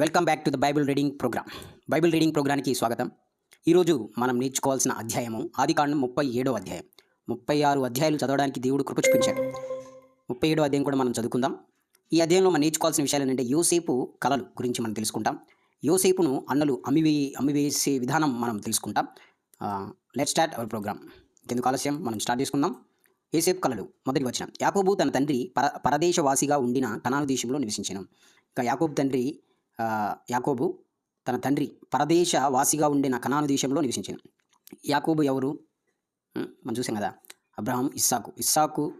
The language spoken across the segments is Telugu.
Welcome back to the Bible reading programme Bible reading ప్రోగ్రామ్కి స్వాగతం. ఈరోజు మనం నేర్చుకోవాల్సిన అధ్యాయము ఆదికాండం ముప్పై ఏడో అధ్యాయం. ముప్పై ఆరు అధ్యాయాలు చదవడానికి దేవుడు కృప చూపించాడు. ముప్పై ఏడో అధ్యాయం కూడా మనం చదువుకుందాం. ఈ అధ్యాయంలో మనం నేర్చుకోవాల్సిన విషయాలు ఏంటంటే యోసేపు కళలు గురించి మనం తెలుసుకుంటాం. యోసేపును అన్నలు అమ్మివే అమ్మివేసే విధానం మనం తెలుసుకుంటాం. లెట్ స్టార్ట్ అవర్ ప్రోగ్రామ్ ఎందుకు ఆలస్యం? మనం స్టార్ట్ చేసుకుందాం. ఏసేపు కళలు మొదటి వచనం. యాకోబు తన తండ్రి పర పరదేశవాసిగా ఉండిన కనాను దేశంలో నివసించను. ఇంకా యాకోబు తండ్రి యాకోబు తన తండ్రి పరదేశ వాసిగా ఉండిన కనాను దేశంలో నివసించాను. యాకోబు ఎవరు? మనం చూసాం కదా అబ్రహాం ఇస్సాకు. ఇస్సాకు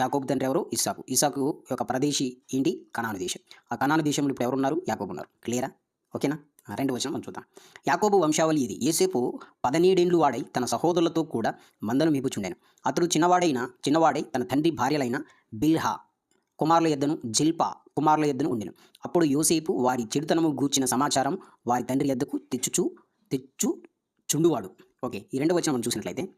యాకోబు తండ్రి ఎవరు? ఇస్సాకు. ఇస్సాకు యొక్క ప్రదేశి ఏంటి? కనాను దేశం. ఆ కనాను దేశంలో ఇప్పుడు ఎవరున్నారు యాకోబు ఉన్నారు. క్లియరా? ఓకేనా? రెండు వచ్చిన మనం చూద్దాం. యాకోబు వంశావళి ఇది. ఏసేపు పదనేడేండ్లు వాడై తన సహోదరులతో కూడా మందను మేపుచుండెను. అతడు చిన్నవాడైన చిన్నవాడై తన తండ్రి భార్యలైన బిల్హా. కుమారుల ఎద్దను జిల్పా కుమారుల ఎద్దను ఉండెను. అప్పుడు యోసేపు వారి చెడుతనము గూర్చిన సమాచారం వారి తండ్రి ఎద్దకు తెచ్చుచు తెచ్చు చుండువాడు. ఓకే ఈ రెండవ వచనం మనం చూసినట్లయితే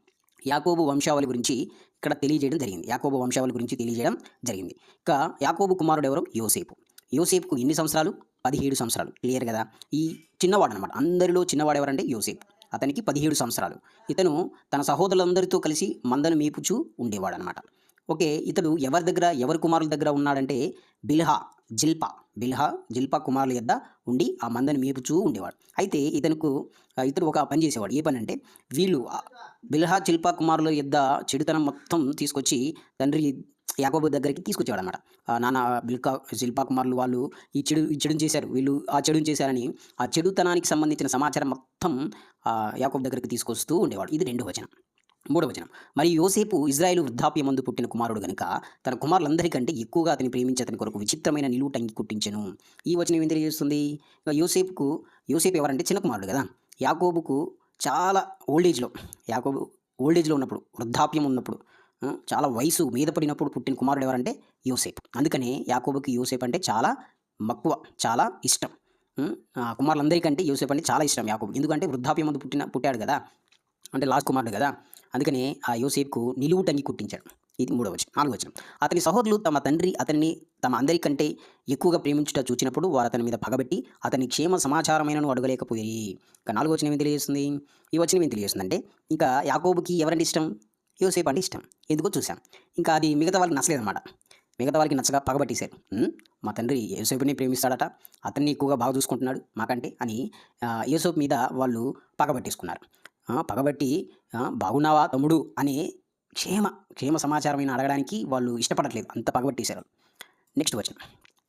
యాకోబు వంశావళి గురించి ఇక్కడ తెలియజేయడం జరిగింది. యాకోబు వంశావళి గురించి తెలియజేయడం జరిగింది. ఇక యాకోబు కుమారుడు ఎవరు? యోసేపు. యోసేపుకు ఎన్ని సంవత్సరాలు? పదిహేడు సంవత్సరాలు. క్లియర్ కదా? ఈ చిన్నవాడు అనమాట అందరిలో చిన్నవాడు ఎవరంటే యోసేపు. అతనికి పదిహేడు సంవత్సరాలు. ఇతను తన సహోదరులందరితో కలిసి మందను మేపుచూ ఉండేవాడు అనమాట ఓకే ఇతడు ఎవరి దగ్గర ఎవరి కుమారుల దగ్గర ఉన్నాడంటే బిల్హా జిల్పా. బిల్హా జిల్పా కుమారుల యొద్ద ఉండి ఆ మందని మేపుచూ ఉండేవాడు. అయితే ఇతనుకు ఇతడు ఒక పని చేసేవాడు. ఏ పని అంటే వీళ్ళు బిల్హా జిల్పా కుమారుల యొద్ద చెడుతనం మొత్తం తీసుకొచ్చి తండ్రి యాకోబు దగ్గరికి తీసుకొచ్చేవాడు అనమాట నాన్న బిల్కా శిల్పా కుమారులు వాళ్ళు ఈ చెడు ఈ చెడుని చేశారు. వీళ్ళు ఆ చెడుని చేశారని ఆ చెడుతనానికి సంబంధించిన సమాచారం మొత్తం ఆ, యాకోబు దగ్గరికి తీసుకొస్తూ ఉండేవాడు. ఇది రెండు వచనం. మూడవచనం మరి యోసేపు ఇజ్రాయేల్ వృద్ధాప్యమందు పుట్టిన కుమారుడు గనుక తన కుమారులందరికంటే ఎక్కువగా అతని ప్రేమించి అతని కొరకు విచిత్రమైన నిలువుటంగి కుట్టించను. ఈ వచనం ఏం తెలియజేస్తుంది? యోసేపుకు యోసేపు ఎవరంటే చిన్న కుమారుడు కదా. యాకోబుకు చాలా ఓల్డేజ్లో యాకోబు ఓల్డేజ్లో ఉన్నప్పుడు వృద్ధాప్యం ఉన్నప్పుడు చాలా వయసు మీద పడినప్పుడు పుట్టిన కుమారుడు ఎవరంటే యోసేపు. అందుకనే యాకోబుకి యోసేపు అంటే చాలా మక్కువ చాలా ఇష్టం. కుమారులందరికంటే యోసేపు అంటే చాలా ఇష్టం యాకోబు ఎందుకంటే వృద్ధాప్యం ముందు పుట్టిన పుట్టాడు కదా. అంటే లాస్ట్ కుమారుడు కదా. అందుకనే ఆ యోసేపుకు నిలువు టంగి కుట్టించాడు. ఇది మూడవ వచనం. నాలుగో వచనం. అతని సహోదరులు తమ తండ్రి అతన్ని తమ అందరికంటే ఎక్కువగా ప్రేమించుట చూచినప్పుడు వారు అతని మీద పగబెట్టి అతని క్షేమ సమాచారమైనను అడగలేకపోయి. ఇంకా నాలుగో వచనం ఏం తెలియజేస్తుంది? ఈ వచనం ఏం తెలియజేస్తుంది అంటే ఇంకా యాకోబుకి ఎవరంటే ఇష్టం? యోసేపు అంటే ఇష్టం. ఎందుకో చూసాం ఇంకా అది మిగతా వాళ్ళకి నచ్చలేదన్నమాట. మిగతా వాళ్ళకి నచ్చగా పగబట్టేశారు. మా తండ్రి యోసేపుని ప్రేమిస్తాడట. అతన్ని ఎక్కువగా బాగా చూసుకుంటున్నాడు మాకంటే అని యోసేపు మీద వాళ్ళు పగబట్టేసుకున్నారు. పగబట్టి బాగున్నావా తమ్ముడు అనే క్షేమ క్షేమ సమాచారమైన అడగడానికి వాళ్ళు ఇష్టపడట్లేదు. అంత పగబట్టేశారు. నెక్స్ట్ వచ్చిన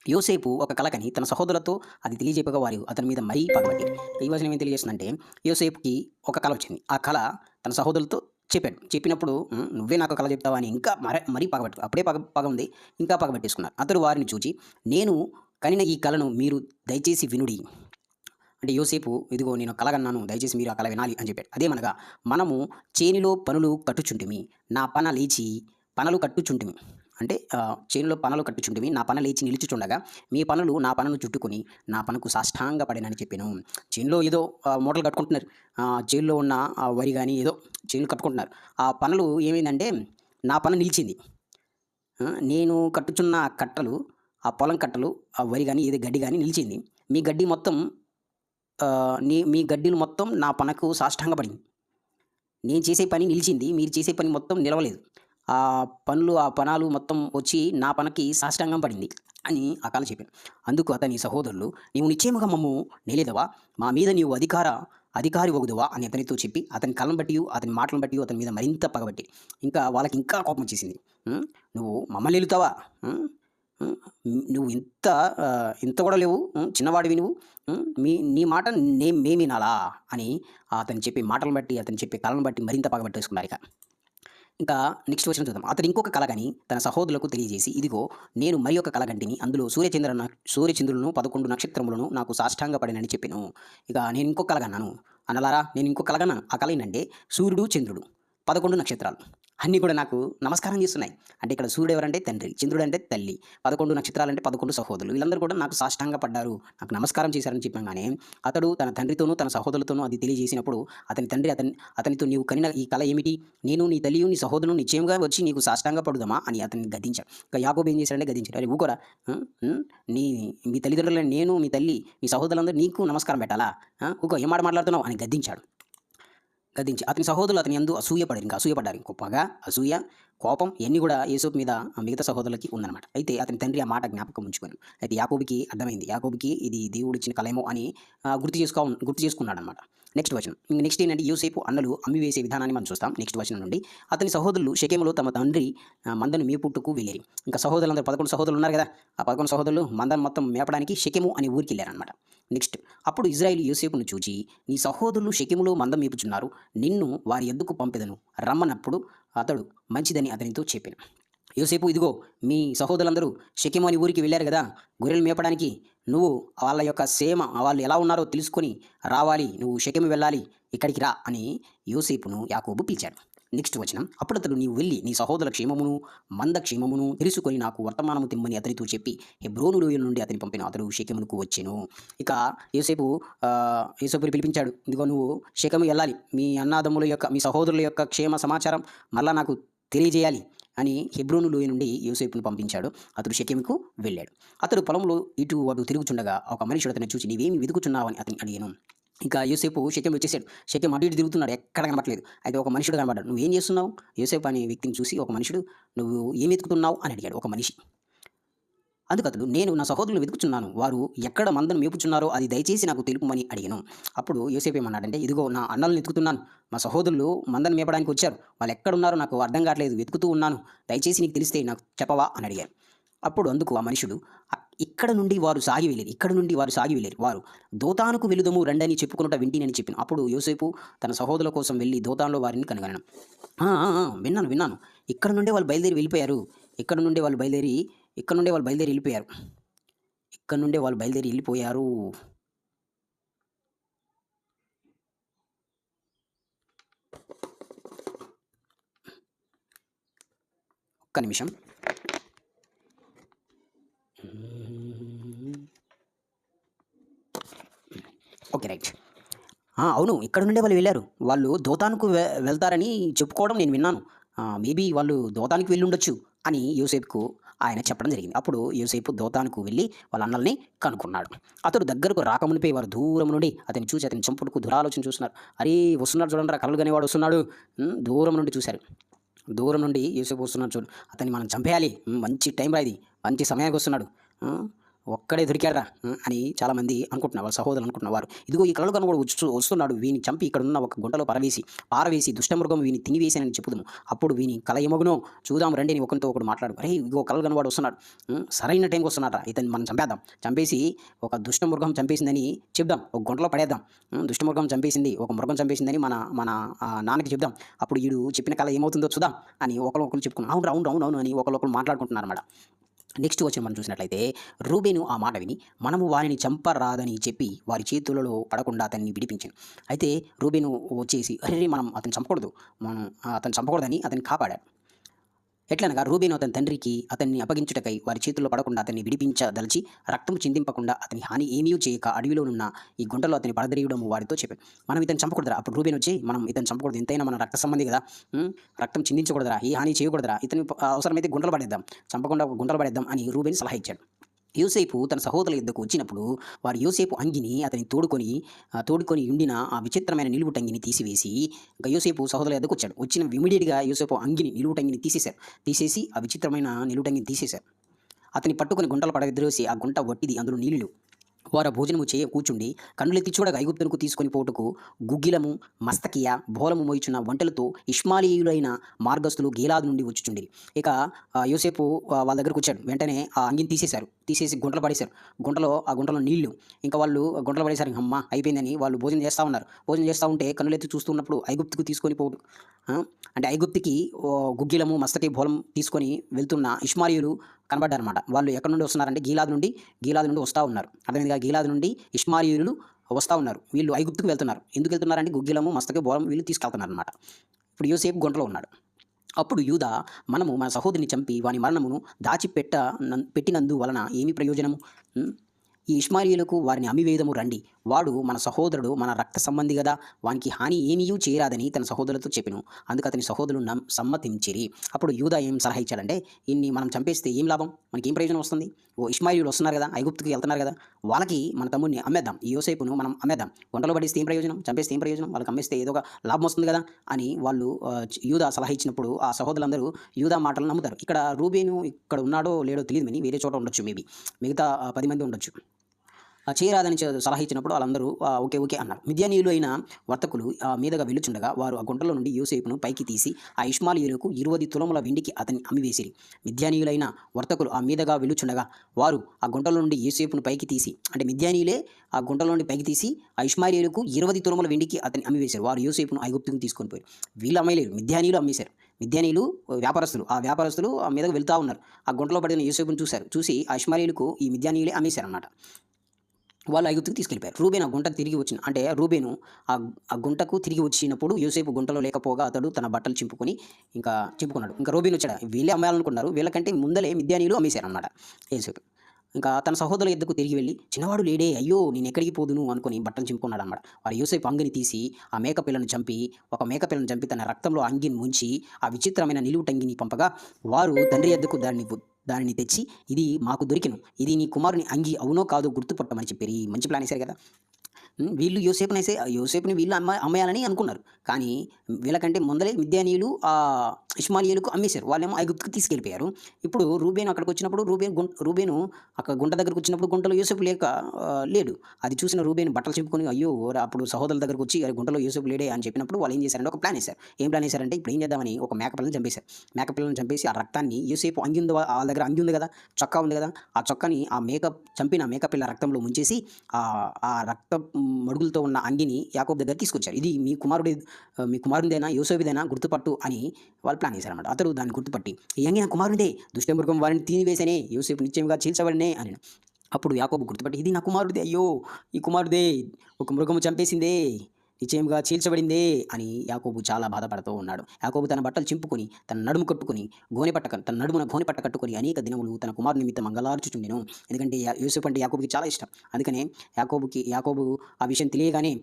యోసేపు ఒక కలకని తన సహోదరులతో అది తెలియజెప్పగా వారు అతని మీద మరీ పగబట్టారు. ఈ వచనం ఏం తెలియజేస్తుందంటే యోసేపుకి ఒక కళ వచ్చింది. ఆ కళ తన సహోదరులతో చెప్పాడు. చెప్పినప్పుడు నువ్వే నాకు కళ చెప్తావా? అని ఇంకా మర మరీ పగబట్టు అప్పుడే పగ పగ ఉంది. ఇంకా పగబట్టేసుకున్నారు. అతడు వారిని చూచి నేను కనిన ఈ కళను మీరు దయచేసి వినుడి. అంటే యోసేపు ఇదిగో నేను కలగన్నాను దయచేసి మీరు ఆ కళ వినాలి అని చెప్పాడు. అదేమనగా మనము చేనిలో పనులు కట్టుచుంటిమి నా పన లేచి పనులు కట్టుచుంటిమి. అంటే చేనులో పనులు కట్టుచుంటిమి నా పన లేచి నిలుచుచుండగా మీ పనులు నా పనులు చుట్టుకుని నా పనుకు సాష్టాంగ పడినని చెప్పాను. చేనులో ఏదో మూటలు కట్టుకుంటున్నారు. చేనులో ఉన్న ఆ వరి కానీ ఏదో చేనులు కట్టుకుంటున్నారు. ఆ పనులు ఏమైందంటే నా పన నిలిచింది. నేను కట్టుచున్న కట్టలు ఆ పొలం కట్టలు ఆ వరి కానీ ఏది గడ్డి కానీ నిలిచింది. మీ గడ్డి మొత్తం నీ మీ గడ్డిలు మొత్తం నా పనకు సాష్టంగపడింది. నేను చేసే పని నిలిచింది మీరు చేసే పని మొత్తం నిలవలేదు. ఆ పనులు ఆ పనాలు మొత్తం వచ్చి నా పనకి సాష్టాంగం పడింది అని అకాల చెప్పాను. అందుకు అతని సహోదరులు నీవు నిశ్చయముగా మమ్ము నేలేదవా? మా మీద నీవు అధికార అధికారి ఒగుదువా అని అతనితో చెప్పి అతని కళ్ళను బట్టి అతని మాటలను బట్టి అతని మీద మరింత పగబట్టి ఇంకా వాళ్ళకి ఇంకా కోపం వచ్చేసింది. నువ్వు మమ్మల్ని వెళుతావా నువ్వు ఇంత ఇంత కూడా లేవు చిన్నవాడివి నువ్వు మీ నీ మాట నే మేమినాలా అని అతను చెప్పే మాటలను బట్టి అతను చెప్పే కళను బట్టి మరింత పగబట్టేసుకున్నారు ఇక. ఇంకా నెక్స్ట్ వచ్చిన చూద్దాం. అతను ఇంకొక కలగని తన సహోదరులకు తెలియజేసి ఇదిగో నేను మరి ఒక కలగంటిని అందులో సూర్యచంద్ర సూర్యచంద్రులను పదకొండు నక్షత్రములను నాకు సాష్టాంగ పడినని చెప్పాను. ఇక నేను ఇంకొక కలగన్నాను అనలారా? నేను ఇంకొక కలగన్నాను ఆ కల ఏంటంటే సూర్యుడు చంద్రుడు పదకొండు నక్షత్రాలు. అన్నీ కూడా నాకు నమస్కారం చేస్తున్నాయి. అంటే ఇక్కడ సూర్యుడు ఎవరంటే తండ్రి చంద్రుడు అంటే తల్లి పదకొండు నక్షత్రాలంటే పదకొండు సహోదరులు. వీళ్ళందరూ కూడా నాకు సాష్టంగా పడ్డారు. నాకు నమస్కారం చేశారని చెప్పగానే అతడు తన తండ్రితోనూ తన సహోదరులతోనూ అది తెలియజేసినప్పుడు అతని తండ్రి అతని అతనితో నీవు కనిన ఈ కళ ఏమిటి? నేను నీ తల్లియు నీ సహోదరుని నిశ్చయంగా వచ్చి నీకు సాష్టంగా పడుదామా? అని అతన్ని గదించాడు ఇక యాకోబు ఏం చేశాడంటే గదించాడు అరే ఊకోరా నీ మీ తల్లిదండ్రులని నేను మీ తల్లి మీ సహోదరులందరూ నీకు నమస్కారం పెట్టాలా? ఊకో ఏమాట మాట్లాడుతున్నావు? అని గద్దించాడు. గదించి అతని సహోదరులు అతని ఎందు అసూయపడారు. ఇంకా అసూయపడ్డారు గొప్పగా అసూయ కోపం ఇవన్నీ కూడా యేసోపు మీద మిగతా సహోదరులకి ఉందన్నమాట. అయితే అతని తండ్రి ఆ మాట జ్ఞాపకం ఉంచుకొని అయితే యాకోబికి అర్థమైంది. యాకోబికి ఇది దేవుడు ఇచ్చిన కలయమో అని గుర్తు చేసుకో గుర్తు చేసుకున్నాడు అనమాట నెక్స్ట్ వచనం. నెక్స్ట్ ఏంటంటే యూసేపు అన్నలు అమ్మి వేసే విధానాన్ని మనం చూస్తాం. నెక్స్ట్ వచనం నుండి అతని సహోదరులు షకేములో తమ తండ్రి మందను మేపుట్టుకు వెళ్ళారు. ఇంకా సహోదరులందరూ పదకొండు సహోదరులు ఉన్నారు కదా. ఆ పదకొండు సహోదరులు మందను మొత్తం మేపడానికి షకెము అనే ఊరికి వెళ్ళారనమాట నెక్స్ట్ అప్పుడు ఇజ్రాయిల్ యూసేపును చూచి నీ సహోదరులు షకెములో మందం మేపుచున్నారు. నిన్ను వారి ఎద్దుకు పంపెదను? రమ్మనప్పుడు అతడు మంచిదని అతనితో చెప్పాను. యోసేపు ఇదిగో మీ సహోదరులందరూ షకెము అని ఊరికి వెళ్ళారు కదా గొర్రెలు మేపడానికి. నువ్వు వాళ్ళ యొక్క సేమ వాళ్ళు ఎలా ఉన్నారో తెలుసుకొని రావాలి. నువ్వు షకెము వెళ్ళాలి ఇక్కడికి రా అని యోసేపును యాకోబు పిలిచాడు. నెక్స్ట్ వచనం అప్పుడు అతడు నీవు వెళ్ళి నీ సహోదర క్షేమమును మంద క్షేమమును తెలుసుకొని నాకు వర్తమానము తిమ్మని అతనితో చెప్పి హెబ్రోను లోయ నుండి అతని పంపిన అతడు షెకెమునకు వచ్చాను. ఇక యోసేపు ఆ, యోసేపుని పిలిపించాడు ఇదిగో నువ్వు షెకము వెళ్ళాలి. మీ అన్నాదమ్ముల యొక్క మీ సహోదరుల యొక్క క్షేమ సమాచారం మళ్ళా నాకు తెలియజేయాలి అని హెబ్రోను లోయ నుండి యోసేపును పంపించాడు. అతడు షెకెముకు వెళ్ళాడు. అతడు పొలంలో ఇటు అటు తిరుగుచుండగా ఒక మనిషి అతను చూసి నీవేమి వెతుకుచున్నావని అతని అడిగాను. ఇంకా యూసేపు శక్యం వచ్చేసాడు. శక్యం అటు ఇటు తిరుగుతున్నాడు. ఎక్కడ కనబడలేదు. అయితే ఒక మనుషుడు కనబడ్డాడు. ఏం చేస్తున్నావు? యూసేపు అనే వ్యక్తిని చూసి ఒక మనుషుడు నువ్వు ఏం వెతుకుతున్నావు? అని అడిగాడు ఒక మనిషి. అందుకు అతడు నేను నా సహోదరులు వెతుకుచున్నాను. వారు ఎక్కడ మందను మేపుచున్నారో అది దయచేసి నాకు తెలుపమని అడిగాను. అప్పుడు యూసేపు ఏమన్నాడంటే ఇదిగో నా అన్నలను వెతుకుతున్నాను. మా సహోదరులు మందను మేపడానికి వచ్చారు. వాళ్ళు ఎక్కడున్నారో నాకు అర్థం కావట్లేదు. వెతుకుతూ ఉన్నాను. దయచేసి నీకు తెలిస్తే నాకు చెప్పవా? అని అడిగారు అప్పుడు అందుకు ఆ మనుషుడు ఇక్కడ నుండి వారు సాగి వెళ్ళేది ఇక్కడ నుండి వారు సాగి వెళ్ళారు. వారు దోతానుకు వెలుదము రండని చెప్పుకున్నట వింటినని చెప్పిన. అప్పుడు యోసేపు తన సహోదరుల కోసం వెళ్ళి దోతాన్లో వారిని కనుగొనను విన్నాను విన్నాను. ఇక్కడ నుండే వాళ్ళు బయలుదేరి వెళ్ళిపోయారు. ఇక్కడ నుండే వాళ్ళు బయలుదేరి ఇక్కడ నుండే వాళ్ళు బయలుదేరి వెళ్ళిపోయారు. ఇక్కడ నుండే వాళ్ళు బయలుదేరి వెళ్ళిపోయారు. ఒక్క నిమిషం ఓకే రైట్ ఆ, అవును. ఇక్కడ నుండే వాళ్ళు వెళ్ళారు. వాళ్ళు దోతానికి వె వెళ్తారని చెప్పుకోవడం నేను విన్నాను. మేబీ వాళ్ళు దోతానికి వెళ్ళి ఉండొచ్చు అని యూసేఫ్కు ఆయన చెప్పడం జరిగింది. అప్పుడు యూసేపు దోతానుకు వెళ్ళి వాళ్ళ అన్నల్ని కనుక్కున్నాడు. అతడు దగ్గరకు రాకమునిపై వారు దూరం నుండి అతని చూసి అతని చంపుడుకు దురాలోచన చూస్తున్నారు. అరే వస్తున్నాడు చూడండి రా కలలు వాడు వస్తున్నాడు. దూరం నుండి చూశారు. దూరం నుండి యూసేపు వస్తున్నాడు చూడు. అతన్ని మనం చంపేయాలి. మంచి టైం రాది మంచి సమయానికి వస్తున్నాడు. ఒక్కడే దొరికారా? అని చాలామంది అనుకుంటున్నారు వాళ్ళ సహోదరులు అనుకుంటున్నారు. ఇదిగో ఈ కళలు కనుగోడు వచ్చు వస్తున్నాడు. వీని చంపి ఇక్కడ ఉన్న ఒక గుంటలో పరవేసి పారవేసి దుష్టమృగం వీని తినివేశానని చెప్పుదాము. అప్పుడు వీని కళ ఏమగునో చూద్దాం రండి అని ఒకరితో ఒకడు మాట్లాడు. అరే ఇదిగో కళలు కనవాడు వస్తున్నాడు. సరైన టైంకి వస్తున్నారా ఇతన్ని మనం చంపేద్దాం. చంపేసి ఒక దుష్టమృగం చంపేసిందని చెప్దాం. ఒక గుంటలో పడేద్దాం. దుష్టమృగం చంపేసింది ఒక మృగం చంపేసిందని మన మన నాన్నకి చెప్దాం. అప్పుడు వీడు చెప్పిన కళ ఏమవుతుందో చూద్దాం అని ఒకరు ఒకరు చెప్పుకున్నాం అవును అవును అవును అవును అని ఒకరు ఒకరు మాట్లాడుకుంటున్నారు అన్నమాట నెక్స్ట్ వచ్చిన మనం చూసినట్లయితే రూబేను ఆ మాట విని మనము వారిని చంపరాదని చెప్పి వారి చేతులలో పడకుండా అతన్ని విడిపించాను. అయితే రూబేను వచ్చేసి అరే మనం అతను చంపకూడదు. మనం అతను చంపకూడదని అతన్ని కాపాడాడు. ఎట్లనగా రూబీను అతని తండ్రికి అతన్ని అప్పగించుటకై వారి చేతుల్లో పడకుండా అతన్ని విడిపించదలిచి రక్తం చిందింపకుండా అతని హాని ఏమీ చేయక అడవిలోనున్న ఈ గుంటలో అతని పడదరియడము వారితో చెప్పాడు. మనం ఇతను చంపకూడదురా. అప్పుడు రూబీన్ వచ్చి మనం ఇతను చంపకూడదు. ఎంతైనా మన రక్త సంబంధి కదా. రక్తం చిందించకూడదురా. ఈ హాని చేయకూడదురా. ఇతని అవసరమైతే గుంటలు పడేద్దాం. చంపకుండా గుంటలు పడేద్దాం అని రూబీన్ సలహా ఇచ్చాడు. యూసేపు తన సహోదరుల యుద్ధకు వచ్చినప్పుడు వారు యూసేపు అంగిని అతని తోడుకొని తోడుకొని ఉండిన ఆ విచిత్రమైన నిలువుటంగిని తీసివేసి ఇంకా యూసేపు సహోదరుల యుద్ధకు వచ్చాడు. వచ్చిన ఇమీడియట్గా యూసేపు అంగిని నిలువుటంగిని తీసేశారు. తీసేసి ఆ విచిత్రమైన నిలువుటంగిని తీసేశారు. అతని పట్టుకొని గుంటలు పడద్రోసి ఆ గుంట వట్టిది అందులో నీళ్ళు వారు భోజనము చేయ కూర్చుండి కన్నులెత్తి చూడగా ఐగుప్తునకు తీసుకొని పోటుకు గుగ్గిలము మస్తకియ బోలము మోయిచున్న వంటలతో ఇష్మాలీయులైన మార్గస్తులు గీలాదు నుండి వచ్చుచుండి ఇక యోసేపు వాళ్ళ దగ్గరకు వచ్చాడు. వెంటనే ఆ అంగిని తీసేశారు. తీసేసి గుంటలు పడేశారు. గుంటలో ఆ గుంటలో నీళ్ళు. ఇంకా వాళ్ళు గుంటలు పడేశారు. అమ్మ అయిపోయిందని వాళ్ళు భోజనం చేస్తూ ఉన్నారు. భోజనం చేస్తూ ఉంటే కన్నులెత్తి చూస్తున్నప్పుడు ఐగుప్తుకు తీసుకొని పోటు అంటే ఐగుప్తికి ఓ గుగ్గిలము మస్తకి బోలం తీసుకొని వెళ్తున్న ఇష్మాలీయులు కనబడ్డారనమాట వాళ్ళు ఎక్కడి నుండి వస్తున్నారంటే గీలాదు నుండి గీలాదు నుండి వస్తూ ఉన్నారు. అర్థమైందిగా? గీలాదు నుండి ఇష్మాలీయులు వస్తూ ఉన్నారు. వీళ్ళు ఐగుప్తుకు వెళ్తున్నారు. ఎందుకు వెళ్తున్నారంటే గుగ్గిలము మస్తకి బోలం వీళ్ళు తీసుకెళ్తున్నారు అనమాట ఇప్పుడు యూసేపు గుంటలో ఉన్నాడు. అప్పుడు యూదా మనము మన సహోదరిని చంపి వాని మరణమును దాచిపెట్ట పెట్టినందు వలన ఏమి ప్రయోజనము? ఈ ఇష్మాయిలకు వారిని అమివేదము రండి. వాడు మన సహోదరుడు మన రక్త సంబంధి కదా వానికి హాని ఏమీయూ చేయరాదని తన సహోదరులతో చెప్పిను. అందుకు అతని సహోదరులు నమ్ సమ్మతించిరి. అప్పుడు యూదా ఏం సలహా ఇచ్చాడంటే ఇన్ని మనం చంపేస్తే ఏం లాభం? మనకి ఏం ప్రయోజనం వస్తుంది? ఓ ఇష్మాయిలు వస్తున్నారు కదా ఐగుప్తుకి వెళ్తున్నారు కదా వాళ్ళకి మన తమ్ముడిని అమ్మేద్దాం. ఈ యోసేపును మనం అమ్మేద్దాం. వంటలో పడిస్తే ఏం ప్రయోజనం? చంపేస్తే ఏం ప్రయోజనం? వాళ్ళకి అమ్మేస్తే ఏదో ఒక లాభం వస్తుంది కదా అని వాళ్ళు యూదా సలహా ఇచ్చినప్పుడు ఆ సహోదరులందరూ యూదా మాటలు నమ్ముతారు. ఇక్కడ రూబేను ఇక్కడ ఉన్నాడో లేడో తెలియదు కానీ వేరే చోట ఉండొచ్చు మేబీ. మిగతా పది మంది ఉండొచ్చు. చేయరాదని చె- సలహా ఇచ్చినప్పుడు వాళ్ళందరూ ఓకే ఓకే అన్నారు. మిద్యానీయులు అయిన వర్తకులు ఆ మీదగా వెళ్ళుచుండగా వారు ఆ గుంటలో నుండి యూసేపును పైకి తీసి ఆ ఇష్మాలియులకు ఇరువది తులముల వెండికి అతన్ని అమ్మివేసిరి. మిద్యానీయులైన వర్తకులు ఆ మీదగా వెళ్ళుచుండగా వారు ఆ గుంటలో నుండి యూసేపును పైకి తీసి అంటే మిద్యానీయులే ఆ గుంటలో నుండి పైకి తీసి ఆ ఇష్మాయిలీలకు ఇరవై తులముల వెండికి అతన్ని అమ్మివేశారు వారు యూసేపును ఐగుప్తుకు తీసుకొని పోయారు. వీళ్ళు అమ్మలేరు మిద్యానీయులు అమ్మేశారు. మిద్యానీయులు వ్యాపారస్తులు ఆ వ్యాపారస్తులు ఆ మీదకు వెళ్తూ ఉన్నారు. ఆ గుంటలో పడిన యూసేపును చూశారు. చూసి ఆ ఇష్మాయిలీలకు ఈ మిద్యానీయులే అమ్మేశారు అన్నమాట వాళ్ళు ఐగుప్తుకు తీసుకెళ్ళిపోయారు. రూబేన్ ఆ గుంట తిరిగి వచ్చిన అంటే రూబేను ఆ గుంటకు తిరిగి వచ్చినప్పుడు యూసేపు గుంటలో లేకపోగా అతడు తన బట్టలు చింపుకొని ఇంకా చింపుకున్నాడు. ఇంకా రూబేన్ వచ్చాడు? వీళ్ళే అమ్మాలనుకున్నారు. వీళ్ళకంటే ముందలే మిద్యానీలు అమ్మేశారు అన్నమాట యోసేపు ఇంకా తన సహోదరుల ఎద్దుకు తిరిగి వెళ్ళి చిన్నవాడు లేడే అయ్యో నేను ఎక్కడికి పోదును అనుకుని బట్టలు చింపుకున్నాడు అన్నమాట వాడు యూసేపు అంగిని తీసి ఆ మేకపిల్లను చంపి ఒక మేకపిల్లను చంపి తన రక్తంలో అంగిని ముంచి ఆ విచిత్రమైన నిలువుటంగిని పంపగా వారు తండ్రి ఎద్దుకు దాన్ని దానిని తెచ్చి ఇది మాకు దొరికిను. ఇది నీ కుమారుని అంగి అవునో కాదో గుర్తుపట్టమని చెప్పారు ఈ మంచి ప్లాన్ వేశారు కదా. వీళ్ళు యోసేపునైతే యోసేపుని వీళ్ళు అమ్మ అమ్మేయాలని అనుకున్నారు. కానీ వీళ్ళకంటే ముందలే మిద్యానీయులు ఆ అమ్మేశారు. వాళ్ళేమో ఐగుప్తుకు తీసుకెళ్ళిపోయారు. ఇప్పుడు రూబేను అక్కడికి వచ్చినప్పుడు రూబేన్ గుం రూబేను అక్కడ గుంట దగ్గరకు వచ్చినప్పుడు గుంటలో యోసేపు లేక లేడు. అది చూసిన రూబేన్ బట్టలు చెప్పుకొని అయ్యో అప్పుడు సహోదరుల దగ్గరకు వచ్చి "అరే, గుంటలో యోసేపు లేడే అని చెప్పినప్పుడు వాళ్ళు ఏం చేశారంటే ఒక ప్లాన్ వేశారు. ఏం ప్లాన్ వేశారంటే ఇప్పుడు ఏం చేద్దామని ఒక మేకపిల్లని చంపేశారు. మేకపిల్లని చంపేసి ఆ రక్తాన్ని యోసేపు అంగి ఉంది వాళ్ళ దగ్గర అంగి ఉంది కదా చొక్కా ఉంది కదా ఆ చొక్కాని ఆ మేకప్ చంపిన మేకపిల్ల రక్తంలో ముంచేసి ఆ రక్తం మడుగులతో ఉన్న అంగిని యాకోబ్ దగ్గర తీసుకొచ్చారు ఇది మీ కుమారుడి మీ కుమారుడిదైనా యోసేపుదైనా గుర్తుపట్టు అని వాళ్ళు ప్లాన్ చేశారనమాట అతడు దాన్ని గుర్తుపట్టి ఈ అంగి నా కుమారుడే దుష్టమృగం వారిని తినివేసనే యోసేపు నిశ్చయంగా చీల్చబడినే అని అప్పుడు యాకోబు గుర్తుపట్టి ఇది నా కుమారుడే అయ్యో ఈ కుమారుడే ఒక మృగము చంపేసిందే నిశ్చయంగా చీల్చబడిందే అని యాకోబు చాలా బాధపడుతూ ఉన్నాడు. యాకోబు తన బట్టలు చింపుకొని తన నడుము కట్టుకొని గోనె పట్ట తన నడుమున గోనె పట్ట కట్టుకొని అనేక దినములు తన కుమారు నిమిత్తం మంగళార్చుచుండెను. ఎందుకంటే యూసుఫ్ అంటే యాకోబుకి చాలా ఇష్టం. అందుకనే యాకోబుకి యాకోబు ఆ విషయం తెలియగానే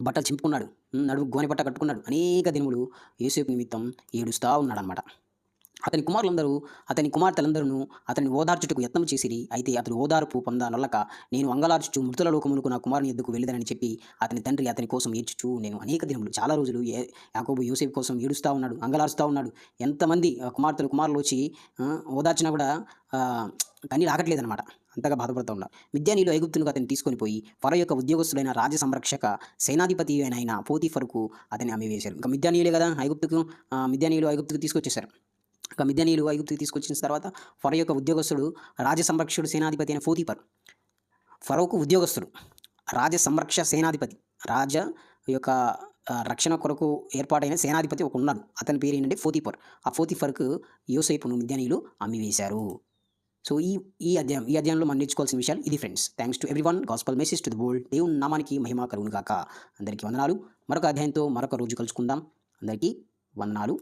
బట్టలు చింపుకున్నాడు. నడుము గోనె పట్ట కట్టుకున్నాడు. అనేక దినములు యూసుఫ్ నిమిత్తం ఏడుస్తూ ఉన్నాడనమాట అతని కుమారులందరూ అతని కుమార్తెలందరూ అతన్ని ఓదార్చుటకు యత్నం చేసిరి. అయితే అతడు ఓదార్పు పొందనొల్లక నేను అంగలార్చుచు మృతుల లోకములకు నా కుమారుని ఎద్దుకు వెళ్ళదనని చెప్పి అతని తండ్రి అతని కోసం ఏడ్చుచు నేను అనేక దినములు చాలా రోజులు ఏ- యాకోబు యూసేఫ్ కోసం ఏడుస్తూ ఉన్నాడు అంగలార్చుతూ ఉన్నాడు. ఎంతమంది కుమార్తెలు కుమారులు వచ్చి ఓదార్చినా కూడా ఆ, రాకట్లేదనమాట అంతగా బాధపడుతూ ఉన్నారు. మిద్యానీలు ఐగుప్తునికి అతన్ని తీసుకొని పోయి ఫరో యొక్క ఉద్యోగస్తుడైన రాజ సంరక్షక సేనాధిపతి అయిన ఆయన పోతీఫర్కు అతన్ని అమ్మివేశారు ఇంకా మిద్యానీయులే కదా ఐగుప్తుకు మిద్యానీయులు ఐగుప్తుకు తీసుకొచ్చేశారు. ఇంకా మిద్యానీయులు ఐగుప్తుకు తీసుకొచ్చిన తర్వాత ఫరో యొక్క ఉద్యోగస్తుడు రాజ సంరక్షకుడు సేనాధిపతి అయిన ఫోతీపర్. ఫరోకు ఉద్యోగస్తుడు రాజ సంరక్ష సేనాధిపతి రాజ యొక్క రక్షణ కొరకు ఏర్పాటైన సేనాధిపతి ఒక ఉన్నాడు. అతని పేరు ఏంటంటే ఫోతీఫర్ ఆ ఫోతీఫర్కు యోసేపును మిద్యానీయులు అమ్మివేశారు. సో ఈ ఈ అధ్యాయం ఈ అధ్యాయంలో మనం నేర్చుకోవాల్సిన విషయాలు ఇది friends. Thanks to everyone gospel message to the world. దేవుని నామానికి మహిమ కలుగును గాక. అందరికీ వందనాలు. మరొక అధ్యాయంతో మరొక రోజు కలుసుకుందాం. అందరికీ వందనాలు.